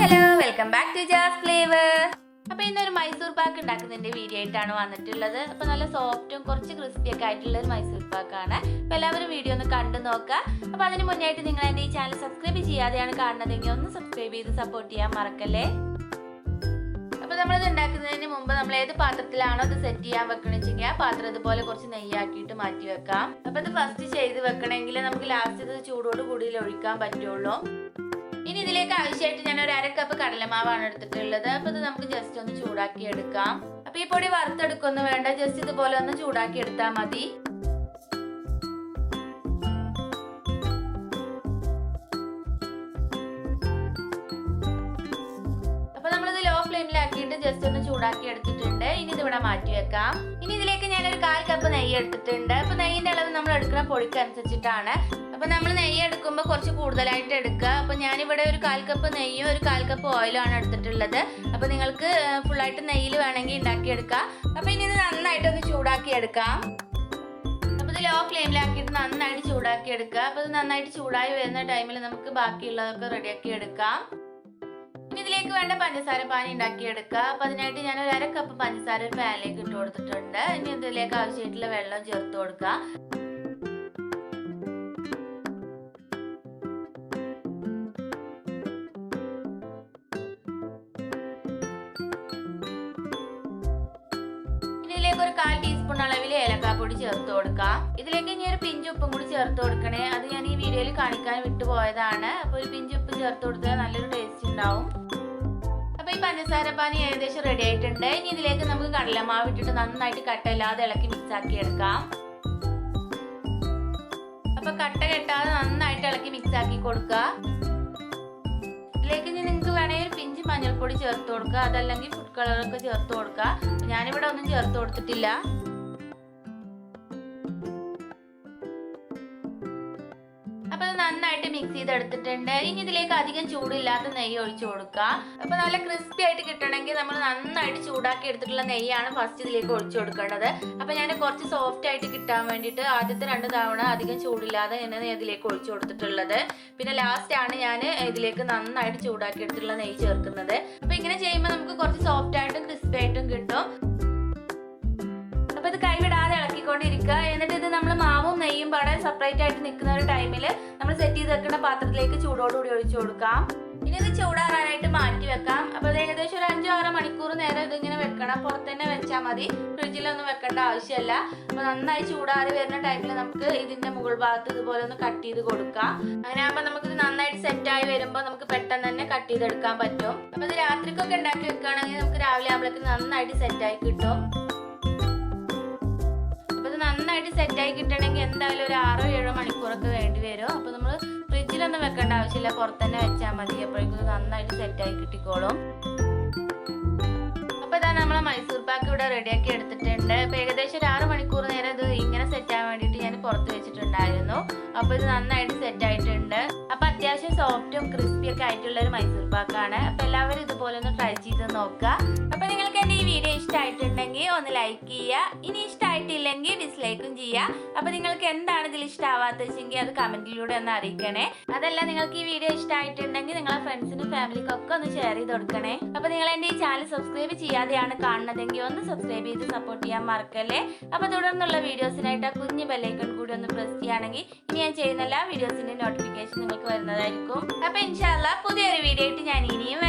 Hello welcome back to jazz flavour അപ്പൊ ഇന്നൊരു Mysore pak ഉണ്ടാക്കുന്നതിന്റെ video ആയിട്ടാണ് വന്നിട്ടുള്ളത്. അപ്പൊ നല്ല സോഫ്റ്റും കുറച്ച് ക്രിസ്പി ഒക്കെ ആയിട്ടുള്ള ഒരു മൈസൂർ പാക്കാണ് അപ്പൊ എല്ലാവരും വീഡിയോ ഒന്ന് കണ്ടു നോക്കുക. അപ്പൊ അതിന് മുന്നായിട്ട് നിങ്ങൾ എന്റെ ഈ ചാനൽ സബ്സ്ക്രൈബ് ചെയ്യാതെയാണ് കാണുന്നതെങ്കിൽ ഒന്ന് സബ്സ്ക്രൈബ് ചെയ്ത് സപ്പോർട്ട് ചെയ്യാൻ മറക്കല്ലേ? അപ്പൊ നമ്മളിത് ഉണ്ടാക്കുന്നതിന് മുമ്പ് നമ്മൾ ഏത് പാത്രത്തിലാണോ ഇത് സെറ്റ് ചെയ്യാൻ വെക്കണെച്ചെങ്കിൽ ആ പാത്രം ഇതുപോലെ കുറച്ച് നെയ്യാക്കിയിട്ട് മാറ്റി വെക്കാം. അപ്പൊ ഇത് ഫസ്റ്റ് ചെയ്ത് വെക്കണമെങ്കിൽ നമുക്ക് ലാസ്റ്റ് ഇത് ചൂടോട് കൂടി ഒഴിക്കാൻ പറ്റുള്ളൂ. ഇതിലേക്ക് ആവശ്യമായിട്ട് ഞാൻ ഒരു അര കപ്പ് കടലമാവാണ് എടുത്തിട്ടുള്ളത്. അപ്പൊ ഇത് നമുക്ക് ജസ്റ്റ് ഒന്ന് ചൂടാക്കി എടുക്കാം. അപ്പൊ ഈ പൊടി വറുത്തെടുക്കൊന്നും വേണ്ട. ജസ്റ്റ് ഇതുപോലെ ഒന്ന് ചൂടാക്കി എടുത്താൽ മതി. അപ്പൊ നമ്മളിത് ലോ ഫ്ലെയിമിലാക്കിയിട്ട് ജസ്റ്റ് ഒന്ന് ചൂടാക്കി എടുത്തിട്ടുണ്ട്. ഇനി ഇത് ഇവിടെ മാറ്റി വെക്കാം. ഇനി ഇതിലേക്ക് ഞാൻ ഒരു കാൽ കപ്പ് നെയ്യ് എടുത്തിട്ടുണ്ട്. അപ്പൊ നെയ്യിന്റെ അളവ് നമ്മൾ എടുക്കുന്ന പൊടിക്ക് അനുസരിച്ചിട്ടാണ്. അപ്പൊ നമ്മൾ നെയ്യ് എടുക്കുമ്പോൾ കുറച്ച് കൂടുതലായിട്ട് എടുക്കുക. അപ്പൊ ഞാനിവിടെ ഒരു കാൽ കപ്പ് നെയ്യും ഒരു കാൽ കപ്പ് ഓയിലും ആണ് എടുത്തിട്ടുള്ളത്. അപ്പൊ നിങ്ങൾക്ക് ഫുൾ ആയിട്ട് നെയ്യിൽ വേണമെങ്കിൽ ഉണ്ടാക്കിയെടുക്കാം. അപ്പൊ ഇനി ഇത് ചൂടാക്കി എടുക്കാം അപ്പൊ ഇത് ലോ ഫ്ലെയിമിലാക്കിയിട്ട് നന്നായിട്ട് ചൂടാക്കി എടുക്കുക അപ്പൊ ഇത് നന്നായിട്ട് ചൂടായി വരുന്ന ടൈമിൽ നമുക്ക് ബാക്കിയുള്ളതൊക്കെ റെഡിയാക്കി എടുക്കാം. ഇതിലേക്ക് വേണ്ട പഞ്ചസാര പാനി ഉണ്ടാക്കിയെടുക്കുക. അപ്പൊ അതിനായിട്ട് ഞാൻ ഒരു അര കപ്പ് പഞ്ചസാര ഒരു പാനിലേക്ക് ഇട്ട് കൊടുത്തിട്ടുണ്ട്. ഇനി ഇതിലേക്ക് ആവശ്യമായിട്ടുള്ള വെള്ളം ചേർത്ത് കൊടുക്കുക. ഇതിലേക്ക് ഒരു കാൽ ടീസ്പൂൺ അളവിൽ ഏലക്കാപ്പൊടി ചേർത്ത് കൊടുക്കാം ഇതിലേക്ക് ഇനി ഒരു പിഞ്ച് ഉപ്പും കൂടി ചേർത്ത് കൊടുക്കണേ. അത് ഞാൻ ഈ വീഡിയോയിൽ കാണിക്കാൻ വിട്ടുപോയതാണ്. അപ്പൊ ഒരു പിഞ്ച് ഉപ്പ് ചേർത്ത് കൊടുത്താൽ നല്ലൊരു ടേസ്റ്റ് ഉണ്ടാവും. അപ്പൊ ഈ പഞ്ചസാര പാനി ഏകദേശം റെഡി ആയിട്ടുണ്ട്. ഇനി ഇതിലേക്ക് നമുക്ക് കടലമാവ് ഇട്ടിട്ട് നന്നായിട്ട് കട്ടയില്ലാതെ ഇളക്കി മിക്സ് ആക്കി എടുക്കാം. അപ്പൊ കട്ട കെട്ടാതെ നന്നായിട്ട് ഇളക്കി മിക്സ് ആക്കി കൊടുക്കുക. ഇതിലേക്ക് ഇനി നിങ്ങൾക്ക് വേണമെങ്കിൽ പിഞ്ച് മഞ്ഞൾപ്പൊടി ചേർത്ത് കൊടുക്കുക. അതല്ലെങ്കിൽ ഫുഡ് കളറൊക്കെ ചേർത്ത് കൊടുക്കുക. ഞാനിവിടെ ഒന്നും ചേർത്ത് കൊടുത്തിട്ടില്ല. അപ്പൊ അത് നന്നായിട്ട് മിക്സ് ചെയ്തെടുത്തിട്ടുണ്ട്. ഇനി ഇതിലേക്ക് അധികം ചൂടില്ലാത്ത നെയ്യ് ഒഴിച്ചു കൊടുക്കുക. അപ്പൊ നല്ല ക്രിസ്പി ആയിട്ട് കിട്ടണമെങ്കിൽ നമ്മൾ നന്നായിട്ട് ചൂടാക്കി എടുത്തിട്ടുള്ള നെയ്യാണ് ഫസ്റ്റ് ഇതിലേക്ക് ഒഴിച്ചു കൊടുക്കേണ്ടത്. അപ്പൊ ഞാൻ കുറച്ച് സോഫ്റ്റ് ആയിട്ട് കിട്ടാൻ വേണ്ടിയിട്ട് ആദ്യത്തെ രണ്ട് തവണ അധികം ചൂടില്ലാതെ ഞാൻ ഇതിലേക്ക് ഒഴിച്ചു കൊടുത്തിട്ടുള്ളത്. പിന്നെ ലാസ്റ്റ് ആണ് ഞാൻ ഇതിലേക്ക് നന്നായിട്ട് ചൂടാക്കി എടുത്തിട്ടുള്ള നെയ്യ് ചേർക്കുന്നത്. അപ്പൊ ഇങ്ങനെ ചെയ്യുമ്പോൾ നമുക്ക് കുറച്ച് സോഫ്റ്റ് ആയിട്ടും ക്രിസ്പി ആയിട്ടും കിട്ടും. അപ്പൊ ഇത് കൈവിടാതെ ഇളക്കിക്കൊണ്ടിരിക്കുക. പാടെ സെപ്പറേറ്റ് ആയിട്ട് നിൽക്കുന്ന ഒരു ടൈമിൽ നമ്മൾ സെറ്റ് ചെയ്ത് വെക്കുന്ന പാത്രത്തിലേക്ക് ചൂടോടുകൂടി ഒഴിച്ചു കൊടുക്കാം. ഇനി ഇത് ചൂടാറാനായിട്ട് മാറ്റി വെക്കാം. അപ്പോൾ അത് ഏകദേശം ഒരു അഞ്ചോ ആറോ മണിക്കൂർ നേരം ഇതിങ്ങനെ വെക്കണം. പുറത്ത് തന്നെ വെച്ചാൽ മതി. ഫ്രിഡ്ജിലൊന്നും വെക്കേണ്ട ആവശ്യമില്ല അപ്പോൾ നന്നായി ചൂടാറി വരുന്ന ടൈമിൽ നമുക്ക് ഇതിന്റെ മുകൾ ഭാഗത്ത് ഇതുപോലെ ഒന്ന് കട്ട് ചെയ്ത് കൊടുക്കാം. അങ്ങനെ ആകുമ്പോൾ നമുക്കിത് നന്നായിട്ട് സെറ്റായി വരുമ്പോൾ നമുക്ക് പെട്ടെന്ന് തന്നെ കട്ട് ചെയ്തെടുക്കാൻ പറ്റും. അപ്പോൾ ഇത് രാത്രിക്കൊക്കെ ഉണ്ടാക്കി വെക്കുകയാണെങ്കിൽ നമുക്ക് രാവിലെ ആകുമ്പോഴേക്ക് നന്നായിട്ട് സെറ്റായി കിട്ടും. നന്നായിട്ട് സെറ്റായി കിട്ടണമെങ്കിൽ എന്തായാലും ഒരു ആറോ ഏഴോ മണിക്കൂറൊക്കെ വേണ്ടി വരും. അപ്പോൾ നമ്മൾ ഫ്രിഡ്ജിലൊന്നും വെക്കേണ്ട ആവശ്യമില്ല. പുറത്ത് തന്നെ വെച്ചാൽ മതി. അപ്പോഴേക്കും നന്നായിട്ട് സെറ്റായി കിട്ടിക്കോളും. അപ്പോൾ ഇതാ നമ്മളെ മൈസൂർ പാക്ക് ഇവിടെ റെഡിയാക്കി എടുത്തിട്ടുണ്ട്. അപ്പോൾ ഏകദേശം ഒരു ആറ് മണിക്കൂർ നേരം ഇത് ഇങ്ങനെ സെറ്റ് ആവാൻ വേണ്ടിയിട്ട് ഞാൻ പുറത്ത് വെച്ചിട്ടുണ്ടായിരുന്നു. അപ്പോൾ ഇത് നന്നായിട്ട് സെറ്റ് അപ്പൊ സോഫ്റ്റും ക്രിസ്പി ഒക്കെ ആയിട്ടുള്ള ഒരു മൈസൂർ പാക്കാണ്. അപ്പൊ എല്ലാവരും ഇതുപോലെ ഒന്ന് ട്രൈ ചെയ്ത് നോക്കുക. അപ്പൊ നിങ്ങൾക്ക് എന്റെ ഈ വീഡിയോ ഇഷ്ടമായിട്ടുണ്ടെങ്കിൽ ഒന്ന് ലൈക്ക് ചെയ്യുക. ഇനി ഇഷ്ടമായിട്ടില്ലെങ്കിൽ ഡിസ്ലൈക്കും ചെയ്യുക. അപ്പൊ നിങ്ങൾക്ക് എന്താണ് ഇതിൽ ഇഷ്ടമാവാത്ത വെച്ചെങ്കിൽ അത് കമന്റിലൂടെ ഒന്ന് അറിയിക്കണേ. അതല്ല നിങ്ങൾക്ക് ഈ വീഡിയോ ഇഷ്ടമായിട്ടുണ്ടെങ്കിൽ നിങ്ങളെ ഫ്രണ്ട്സിനും ഫാമിലിക്കും ഒക്കെ ഒന്ന് ഷെയർ ചെയ്ത് കൊടുക്കണേ. അപ്പൊ നിങ്ങൾ എന്റെ ഈ ചാനൽ സബ്സ്ക്രൈബ് ചെയ്യാതെയാണ് കാണുന്നതെങ്കിൽ ഒന്ന് സബ്സ്ക്രൈബ് ചെയ്ത് സപ്പോർട്ട് ചെയ്യാൻ മറക്കല്ലേ? അപ്പൊ തുടർന്നുള്ള വീഡിയോസിനായിട്ട് ആ കുഞ്ഞു ബെല്ലൈക്കൺ കൂടി ഒന്ന് പ്രസ് ചെയ്യുകയാണെങ്കിൽ ഇനി ഞാൻ ചെയ്യുന്ന എല്ലാ വീഡിയോസിന്റെ നോട്ടിഫിക്കേഷൻ നിങ്ങൾക്ക് വരുന്നതായിരിക്കും. അപ്പൊ ഇൻഷാല്ല പുതിയൊരു വീഡിയോ ആയിട്ട് ഞാൻ ഇനിയും